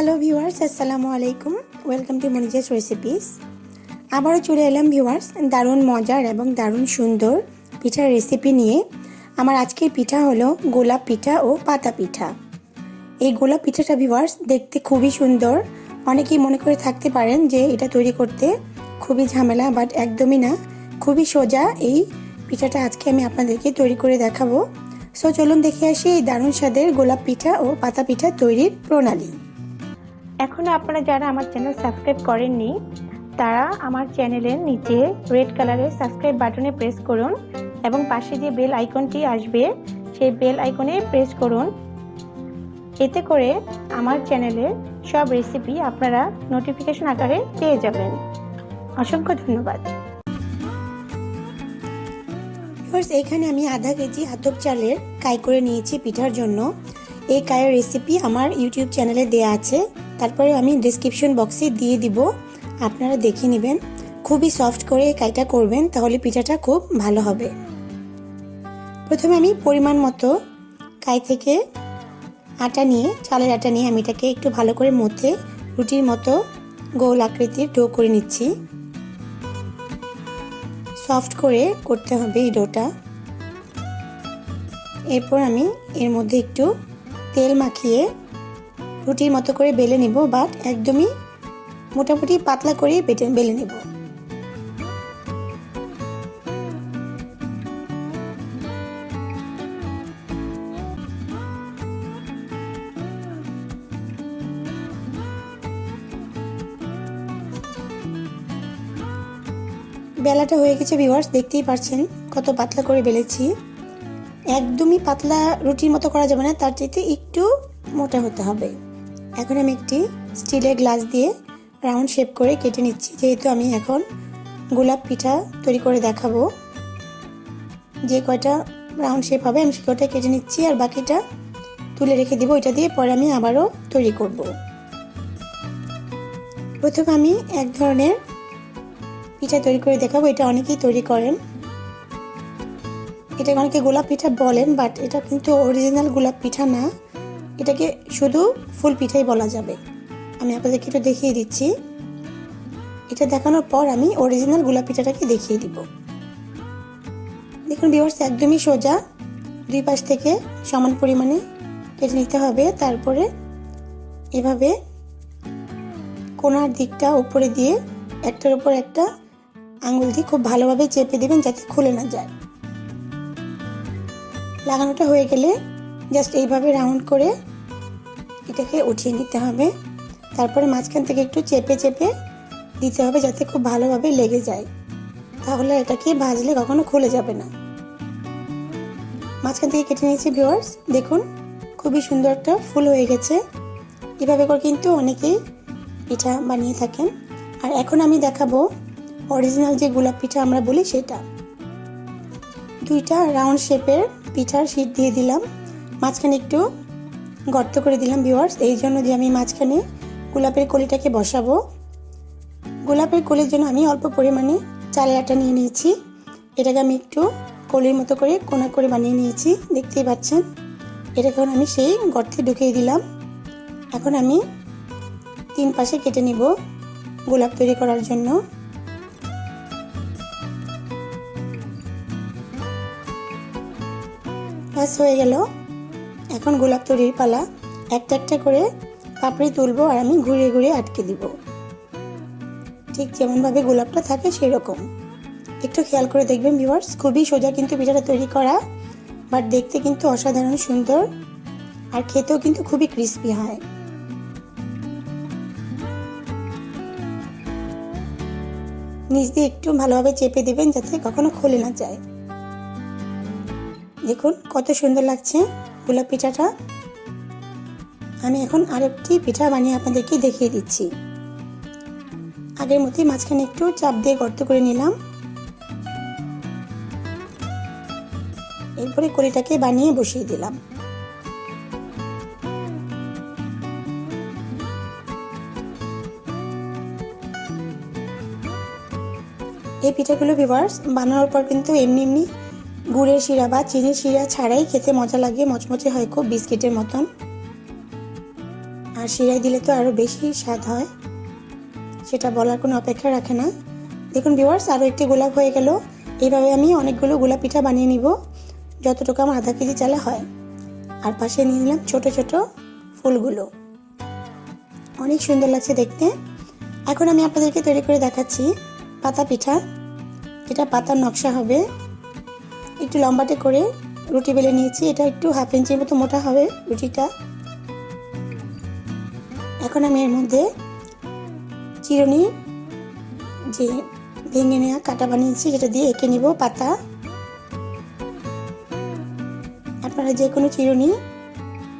Hello viewers আসসালামু আলাইকুম welcome to Moniza's recipes আবারও চলে এলাম ভিউয়ার্স দারুণ মজার এবং দারুণ সুন্দর পিঠার রেসিপি নিয়ে। আমার আজকের পিঠা হলো গোলাপ পিঠা ও পাতা পিঠা। এই গোলাপ পিঠাটা ভিউয়ার্স দেখতে খুবই সুন্দর। অনেকেই মনে করে থাকতে পারেন যে এটা তৈরি করতে খুবই ঝামেলা বাট একদমই না। খুবই সোজা এই পিঠাটা আজকে আমি আপনাদেরকে তৈরি করে দেখাবো। সো চলুন দেখে আসি এই দারুণ স্বাদের গোলাপ পিঠা ও পাতা পিঠা তৈরির প্রণালী। এখনও আপনারা যারা আমার চ্যানেল সাবস্ক্রাইব করেননি, তারা আমার চ্যানেলের নিচে রেড কালারের সাবস্ক্রাইব বাটনে প্রেস করুন এবং পাশে যে বেল আইকনটি আসবে, সেই বেল আইকনে প্রেস করুন। এতে করে আমার চ্যানেলের সব রেসিপি আপনারা নোটিফিকেশন আকারে পেয়ে যাবেন। অসংখ্য ধন্যবাদ। ফার্স্ট এখানে আমি আধা কেজি আতপ চালের কাই করে নিয়েছি পিঠার জন্য। এই কায়ের রেসিপি আমার ইউটিউব চ্যানেলে দেয়া আছে। তারপরে আমি ডিসক্রিপশন বক্সে দিয়ে দিব। আপনারা দেখে নেবেন। খুবই সফট করে কাইটা করবেন, তাহলে পিঠাটা খুব ভালো হবে। প্রথমে আমি পরিমাণ মতো কাই থেকে আটা নিয়ে, চালের আটা নিয়ে আমি এটাকে একটু ভালো করে মধ্যে রুটির মতো গোল আকৃতির ডো করে নিচ্ছি। সফট করে করতে হবে এই ডোটা। এরপর আমি এর মধ্যে একটু তেল মাখিয়ে রুটির মতো করে বেলে নিব বাট একদমই মোটামুটি পাতলা করে বেটে বেলে নেব। বেলাটা হয়ে গেছে ভিউয়ার্স দেখতেই পারছেন কত পাতলা করে বেলেছি। একদমই পাতলা রুটির মতো করা যাবে না, তার চাইতে একটু মোটা হতে হবে। এখন আমি একটি স্টিলের গ্লাস দিয়ে রাউন্ড শেপ করে কেটে নিচ্ছি। যেহেতু আমি এখন গোলাপ পিঠা তৈরি করে দেখাবো, যে কয়টা রাউন্ড শেপ হবে আমি সে কয়টা কেটে নিচ্ছি আর বাকিটা তুলে রেখে দিব। এটা দিয়ে পরে আমি আবারও তৈরি করব। প্রথমে আমি এক ধরনের পিঠা তৈরি করে দেখাবো। এটা অনেকেই তৈরি করেন। এটাকে অনেকে গোলাপ পিঠা বলেন, বাট এটা কিন্তু অরিজিনাল গোলাপ পিঠা না। এটাকে শুধু ফুল পিঠাই বলা যাবে। আমি আপনাদেরকে একটু দেখিয়ে দিচ্ছি। এটা দেখানোর পর আমি অরিজিনাল গোলাপ পিঠাটাকে দেখিয়ে দিব। দেখুন বিভার্স একদমই সোজা। দুই পাশ থেকে সমান পরিমাণে কেটে নিতে হবে। তারপরে এভাবে কোনার দিকটা উপরে দিয়ে একটার উপর একটা আঙুল দিয়ে খুব ভালোভাবে চেপে দেবেন যাতে খুলে না যায়। লাগানোটা হয়ে গেলে জাস্ট এইভাবে রাউন্ড করে এটাকে উঠিয়ে নিতে হবে। তারপরে মাঝখান থেকে একটু চেপে চেপে দিতে হবে যাতে খুব ভালোভাবে লেগে যায়। তাহলে এটাকে ভাজলে কখনো খুলে যাবে না। মাঝখান থেকে কেটে নিয়েছি ভিউয়ার্স দেখুন, খুবই সুন্দর একটা ফুল হয়ে গেছে। এভাবে করে কিন্তু অনেকেই পিঠা বানিয়ে থাকেন। আর এখন আমি দেখাবো অরিজিনাল যে গোলাপ পিঠা আমরা বলি সেটা। দুইটা রাউন্ড শেপের পিঠার শীট দিয়ে দিলাম। মাঝখানে একটু গর্ত করে দিলাম ভিওয়ার্স এই জন্য যে আমি মাঝখানে গোলাপের কলিটাকে বসাবো। গোলাপের কলির জন্য আমি অল্প পরিমাণে চালের আটা নিয়ে নিয়েছি। এটাকে আমি একটু কলির মতো করে কোনা করে বানিয়ে নিয়েছি, দেখতেই পাচ্ছেন। এটাকে এখন আমি সেই গর্তে ঢুকিয়ে দিলাম। এখন আমি তিন পাশে কেটে নিব গোলাপ তৈরি করার জন্য। ব্যাস, হয়ে গেল। এখন গোলাপ তৈরির পালা একটা একটা করে পাপড়ি তুলবো আর আমি ঘুরিয়ে ঘুরিয়ে আটকে দিব। ঠিক যেমনভাবে গোলাপটা থাকে সেই রকম একটু খেয়াল করে দেখবেন ভিউয়ার্স খুবই সোজা কিন্তু পিঠাটা তৈরি করা বাট দেখতে কিন্তু অসাধারণ সুন্দর আর খেতেও কিন্তু খুবই ক্রিস্পি হয়। নিচ দিয়ে একটু ভালোভাবে চেপে দেবেন যাতে কখনো খুলে না যায়। দেখুন কত সুন্দর লাগছে গোলাপ পিঠাটা। আমি এখন আরেকটি পিঠা বানিয়ে আপনাদেরকে দেখিয়ে দিচ্ছি। আগের মতোই মাঝখানে একটু চাপ দিয়ে গর্ত করে নিলাম। এরপরে কলিটাকে বানিয়ে বসিয়ে দিলাম। এই পিঠাগুলো ভিভার্স বানানোর পর কিন্তু এমনি এমনি গুড়ের শিরা বা চিনির শিরা ছাড়াই খেতে মজা লাগে, মচমচে হয় খুব, বিস্কিটের মতন। আর শিরায় দিলে তো আরও বেশি স্বাদ হয়, সেটা বলার কোনো অপেক্ষা রাখে না। দেখুন ভিওয়ার্স আরও একটি গোলাপ হয়ে গেল। এইভাবে আমি অনেকগুলো গোলাপ পিঠা বানিয়ে নিব, যতটুকু আমার আধা কেজি চালে হয়। আর পাশে নিয়ে নিলাম ছোট ছোট ফুলগুলো। অনেক সুন্দর লাগছে দেখতে। এখন আমি আপনাদেরকে তৈরি করে দেখাচ্ছি পাতা পিঠা। এটা পাতার নকশা হবে। একটু লম্বাটে করে রুটি বেলে নিয়েছি। এটা একটু হাফ ইঞ্চির মতো মোটা হবে রুটিটা। এখন আমি এর মধ্যে চিরুনি যে ভেঙে নেওয়া কাটা বানিয়েছি যেটা দিয়ে এঁকে নিব পাতা। আপনারা যে কোনো চিরুনি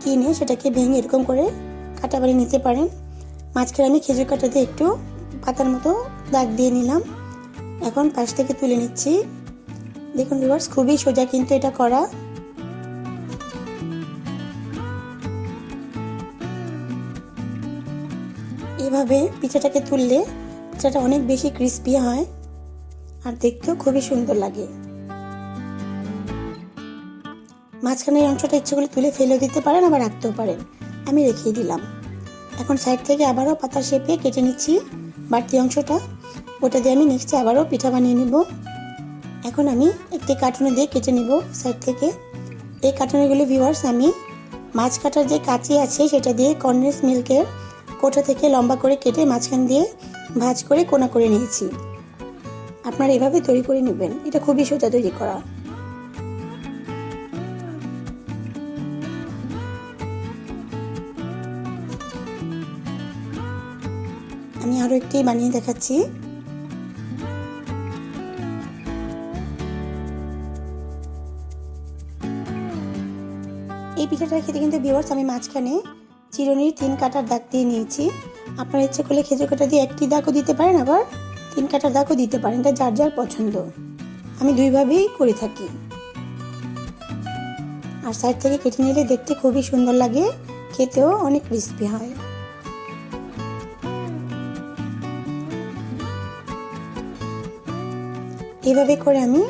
কিনে সেটাকে ভেঙে এরকম করে কাটা বানিয়ে নিতে পারেন। মাঝখানে আমি খেজুর কাটা দিয়ে একটু পাতার মতো দাগ দিয়ে নিলাম। এখন পাশ থেকে তুলে নিচ্ছি। দেখুন ভিউয়ার্স খুবই সোজা কিন্তু এটা করা। এভাবে পিঠাটাকে তুললে পিঠাটা অনেক বেশি ক্রিস্পি হয় আর দেখতেও খুবই সুন্দর লাগে। মাঝখানের অংশটা ইচ্ছে করলে তুলে ফেলেও দিতে পারেন আবার রাখতেও পারেন। আমি রেখেই দিলাম। এখন সাইড থেকে আবারও পাতা শেপে কেটে নিচ্ছি বাড়তি অংশটা। ওটা দিয়ে আমি নেক্সটে আবারও পিঠা বানিয়ে নিব। এখন আমি একটি কার্টুনে দিয়ে কেটে নিব সাইড থেকে। এই কার্টুনগুলি ভিউয়ার্স আমি মাছ কাটার যে কাঁচি আছে, সেটা দিয়ে কর্নেস মিল্কের কোটা থেকে লম্বা করে কেটে মাঝখান দিয়ে ভাজ করে কোনা করে নিয়েছি। আপনারা এভাবে তৈরি করে নেবেন। এটা খুবই সোজা তৈরি করা। আমি আরও একটি বানিয়ে দেখাচ্ছি। পিঠাটা খেতে কিন্তু ভিউয়ার্স আমি মাঝখানে চিরনির তিন কাটার দাগ দিয়ে নিয়েছি। আপনার ইচ্ছে করলে খেজুর কাটা দিয়ে একটি দাগও দিতে পারেন আবার তিন কাটার দাগও দিতে পারেন, এটা যার যার পছন্দ। আমি দুইভাবেই করে থাকি। আর সাইড থেকে কেটে নিলে দেখতে খুবই সুন্দর লাগে, খেতেও অনেক ক্রিস্পি হয়। এভাবে করে আমি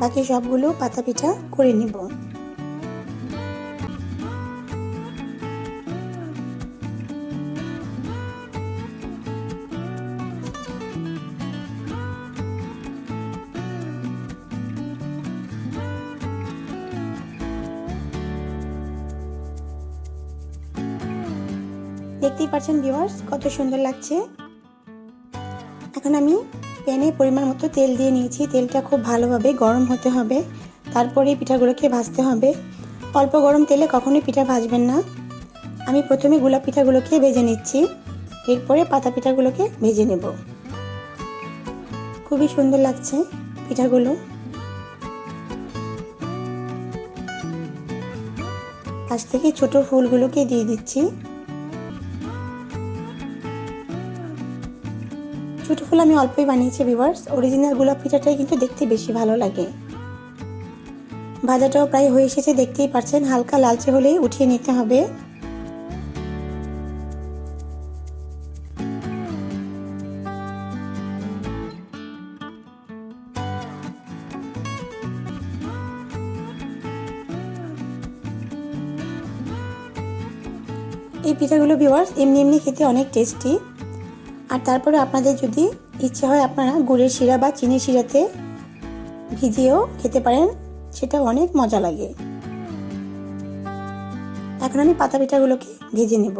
বাকি সবগুলো পাতা পিঠা করে নিব। দেখতেই পাচ্ছেন ভিওয়ার্স কত সুন্দর লাগছে। এখন আমি প্যানে পরিমাণ মতো তেল দিয়ে নিয়েছি। তেলটা খুব ভালোভাবে গরম হতে হবে। তারপরে পিঠাগুলোকে ভাজতে হবে। অল্প গরম তেলে কখনোই পিঠা ভাজবেন না। আমি প্রথমে গোলাপ পিঠাগুলোকে ভেজে নিচ্ছি। এরপরে পাতা পিঠাগুলোকে ভেজে নেব। খুবই সুন্দর লাগছে পিঠাগুলো। পাশ থেকে ছোট ফুলগুলোকে দিয়ে দিচ্ছি। ফুল আমি অল্পই বানিয়েছি ভিভার্স অরিজিনাল গোলাপ পিঠাটাই কিন্তু দেখতে বেশি ভালো লাগে। ভাজাটাও প্রায় হয়ে এসেছে, দেখতেই পাচ্ছেন হালকা লালচে হলেই উঠিয়ে নিতে হবে। এই পিঠাগুলো ভিওয়ার্স এমনি এমনি খেতে অনেক টেস্টি আর তারপরে আপনাদের যদি ইচ্ছে হয় আপনারা গুড়ের শিরা বা চিনির শিরাতে ভিজিয়েও খেতে পারেন, সেটা অনেক মজা লাগে। এখন আমি পাতা পিঠাগুলোকে ভেজে নেব।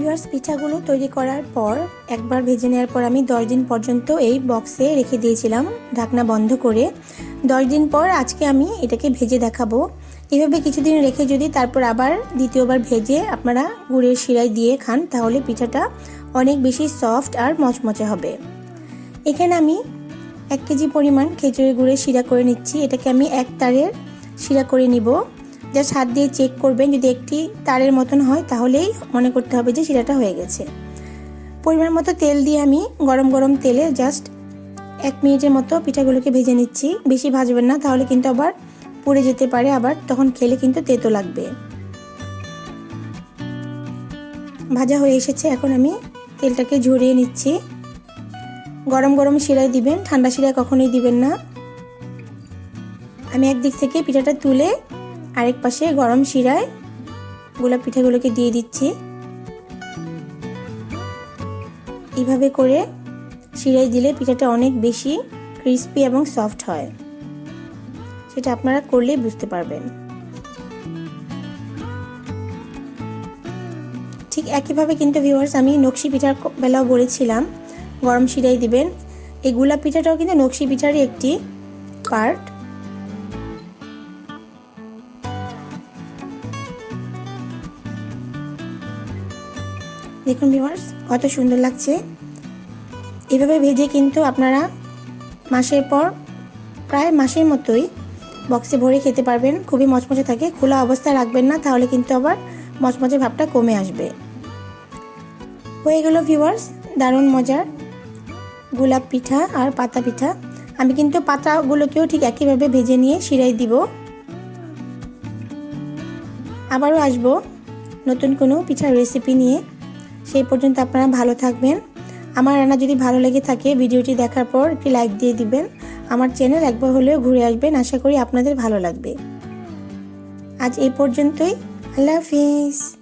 ভিউয়ার্স পিঠাগুলো তৈরি করার পর একবার ভেজে নেওয়ার পর আমি দশ দিন পর্যন্ত এই বক্সে রেখে দিয়েছিলাম ঢাকনা বন্ধ করে। দশ দিন পর আজকে আমি এটাকে ভেজে দেখাবো। এভাবে কিছুদিন রেখে যদি তারপর আবার দ্বিতীয়বার ভেজে আপনারা গুড়ের শিরায় দিয়ে খান, তাহলে পিঠাটা অনেক বেশি সফট আর মচমচে হবে। এখানে আমি এক কেজি পরিমাণ খেজুরের গুড়ের শিরা করে নিচ্ছি। এটাকে আমি এক তারের শিরা করে নিব। জাস্ট হাত দিয়ে চেক করবেন, যদি একটি তারের মতন হয়, তাহলেই মনে করতে হবে যে শিরাটা হয়ে গেছে। পরিমাণ মতো তেল দিয়ে আমি গরম গরম তেলে জাস্ট এক মিনিটের মতো পিঠাগুলোকে ভেজে নিচ্ছি। বেশি ভাজবেন না, তাহলে কিন্তু আবার পুড়ে যেতে পারে, আবার তখন খেলে কিন্তু তেতো লাগবে। ভাজা হয়ে এসেছে, এখন আমি তেলটাকে ঝরিয়ে নিচ্ছি। গরম গরম শিরায় দিবেন, ঠান্ডা শিরায় কখনোই দিবেন না। আমি একদিক থেকে পিঠাটা তুলে আরেক পাশে গরম শিরায় গোলাপ পিঠাগুলোকে দিয়ে দিচ্ছি। এইভাবে করে শিরায় দিলে পিঠাটা অনেক বেশি ক্রিস্পি এবং সফট হয়। সেটা আপনারা করলেই বুঝতে পারবেন। ঠিক একইভাবে কিন্তু ভিউয়ার্স আমি নকশি পিঠার বেলাও বলেছিলাম, গরম শিরাই দিবেন। এই গোলাপ পিঠাটাও কিন্তু নকশি পিঠারই একটি পার্ট দেখুন ভিউয়ার্স কত সুন্দর লাগছে। এভাবে ভেজে কিন্তু আপনারা মাসের পর প্রায় মাসের মতোই বক্সে ভরে খেতে পারবেন। খুবই মচমচে থাকে, খোলা অবস্থায় রাখবেন না, তাহলে কিন্তু আবার মচমচে ভাবটা কমে আসবে। হয়ে গেল ভিউয়ার্স দারুণ মজার গোলাপ পিঠা আর পাতা পিঠা। আমি কিন্তু পাতাগুলোকেও ঠিক একইভাবে ভেজে নিয়ে শিরাই দিব। আবারও আসব নতুন কোনো পিঠার রেসিপি নিয়ে। সেই পর্যন্ত আপনারা ভালো থাকবেন। আমার রান্না যদি ভালো লেগে থাকে, ভিডিওটি দেখার পর একটি লাইক দিয়ে দিবেন। আমার চ্যানেল একবার হলেও ঘুরে আসবেন, আশা করি আপনাদের ভালো লাগবে। আজ এই পর্যন্তই। আল্লাহ হাফিজ।